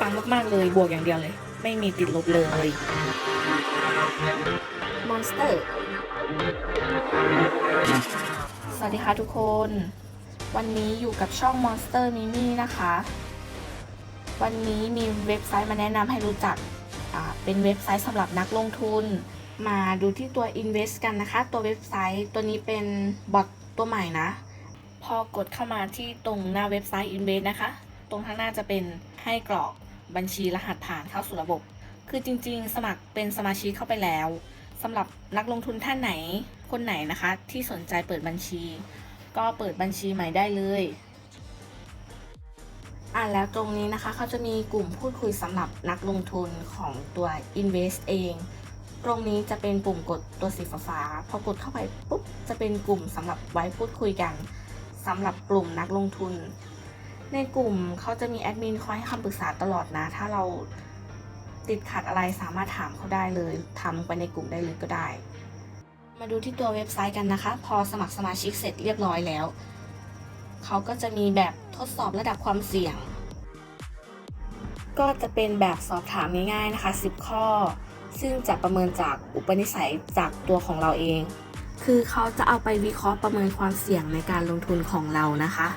ปังมากๆเลยบวกอย่างเดียวเลย ไม่มีติดลบเลยมอนสเตอร์สวัสดีค่ะทุกคน วันนี้อยู่กับช่อง Monster Mimi นะคะ วันนี้มีเว็บไซต์มาแนะนำให้รู้จักเป็นเว็บไซต์สำหรับนักลงทุน มาดูที่ตัว Invest กันนะคะ ตัวเว็บไซต์ตัวนี้เป็นบอทตัวใหม่นะ พอกดเข้ามาที่ตรงหน้าเว็บไซต์ Invest นะคะ ตรงข้างหน้าจะเป็นให้กรอกบัญชีรหัสผ่านเข้าสู่ระบบ คือจริง ๆ สมัครเป็นสมาชิกเข้าไปแล้วสำหรับนักลงทุนท่านไหนคนไหนนะคะ ที่สนใจเปิดบัญชี ก็เปิดบัญชีใหม่ได้เลยอ่าแล้วตรงนี้นะคะเขาจะมีกลุ่มพูดคุยสำหรับนักลงทุนของตัว Invest เอง ตรงนี้จะเป็นปุ่มกดตัวสีฟ้าๆพอกดเข้าไปปุ๊บจะเป็นกลุ่มสำหรับไว้พูดคุยกันสำหรับกลุ่มนักลงทุน ในกลุ่มเขาจะมีแอดมินคอยให้คำปรึกษาตลอดนะ ถ้าเราติดขัดอะไรสามารถถามเขาได้เลยทำไปในกลุ่มได้เลยก็ได้ มาดูที่ตัวเว็บไซต์กันนะคะ พอสมัครสมาชิกเสร็จเรียบร้อยแล้ว เขาก็จะมีแบบทดสอบระดับความเสี่ยง ก็จะเป็นแบบสอบถามง่ายๆนะคะ 10 ข้อ ซึ่งจะประเมินจากอุปนิสัยจากตัวของเราเอง คือเขาจะเอาไปวิเคราะห์ประเมินความเสี่ยงในการลงทุนของเรานะคะ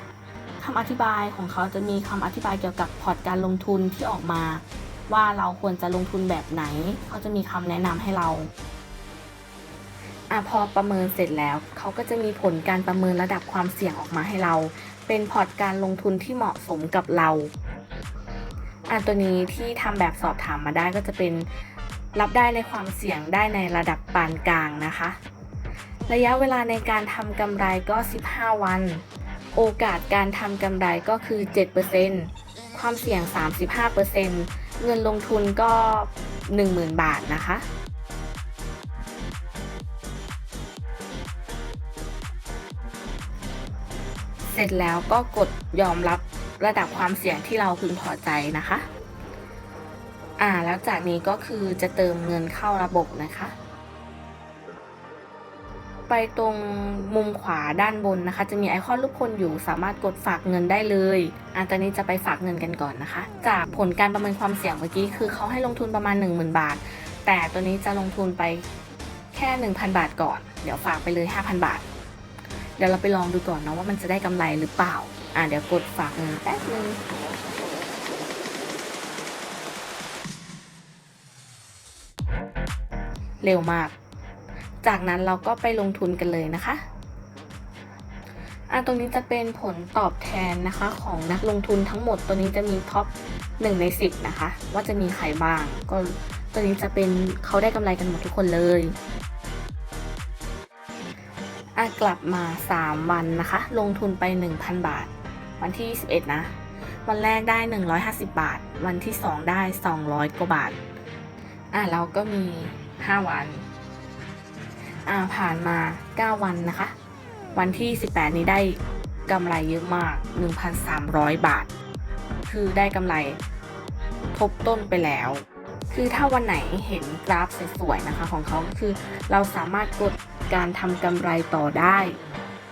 คำอธิบายของเขาจะมีคำอธิบายเกี่ยวกับพอร์ตการลงทุนที่ออกมา ว่าเราควรจะลงทุนแบบไหน เขาจะมีคำแนะนำให้เราอะพอประเมินเสร็จแล้ว เขาก็จะมีผลการประเมินระดับความเสี่ยงออกมาให้เรา เป็นพอร์ตการลงทุนที่เหมาะสมกับเราอะตัวนี้ที่ทำแบบสอบถามมาได้ก็จะเป็นรับได้ในความเสี่ยงได้ในระดับปานกลางนะคะ ระยะเวลาในการทำกำไรก็ 15 วัน โอกาสการทำกำไรก็คือ 7%ความเสี่ยง 35%เงินลงทุนก็ 10,000 บาทนะคะเสร็จแล้วก็กดยอมรับระดับความเสี่ยงที่เราพึงพอใจนะคะ อ่า แล้วจากนี้ก็คือจะเติมเงินเข้าระบบนะคะ ไปตรงมุมขวาด้านบนนะคะ จะมีไอคอนรูปคนอยู่สามารถกดฝากเงินได้เลยอะตอนนี้จะไปฝากเงินกันก่อนนะคะ จากผลการประเมินความเสี่ยงเมื่อกี้คือเขาให้ลงทุนประมาณ 10,000 บาท แต่ตัวนี้จะลงทุนไปแค่ 1,000 บาทก่อน เดี๋ยวฝากไปเลย 5,000 บาท เดี๋ยวเราไปลองดูก่อนนะว่ามันจะได้กำไรหรือเปล่า อะเดี๋ยวกดฝากเงินแป๊บนึงเร็วมาก จากนั้นเราก็ไปลงทุนกันเลยนะคะอะตรงนี้จะเป็นผลตอบแทนนะคะของนักลงทุนทั้งหมด ตัวนี้จะมีท็อป1ใน 10 นะคะ ว่าจะมีใครบ้าง ก็ตัวนี้จะเป็นเขาได้กำไรกันหมดทุกคนเลยอะกลับมา 3 วันนะคะ ลงทุนไป 1,000 บาท วันที่ 21 นะ วันแรกได้ 150 บาท วันที่ 2 ได้ 200 กว่าบาทอะเราก็มี 5 วัน ผ่านมา 9 วันนะคะ วันที่ 18 นี้ได้กำไรเยอะมาก 1,300 บาท คือได้กำไรทบต้นไปแล้ว คือถ้าวันไหนเห็นกราฟสวยๆนะคะของเขาคือเราสามารถกดการทำกำไรต่อได้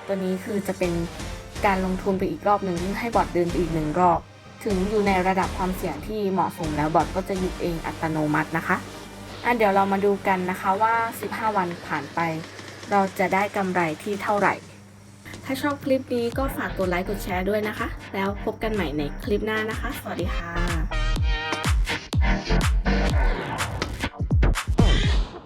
ตัวนี้คือจะเป็นการลงทุนไปอีกรอบหนึ่งให้บอทเดินไปอีกหนึ่งรอบ ถึงอยู่ในระดับความเสี่ยงที่เหมาะสมแล้วบอทก็จะหยุดเองอัตโนมัตินะคะ อะเดี๋ยวเรามาดูกันนะคะว่า 15 วันผ่านไป เราจะได้กำไรที่เท่าไหร่ ถ้าชอบคลิปนี้ก็ฝากกดไลค์กดแชร์ด้วยนะคะ แล้วพบกันใหม่ในคลิปหน้านะคะ สวัสดีค่ะ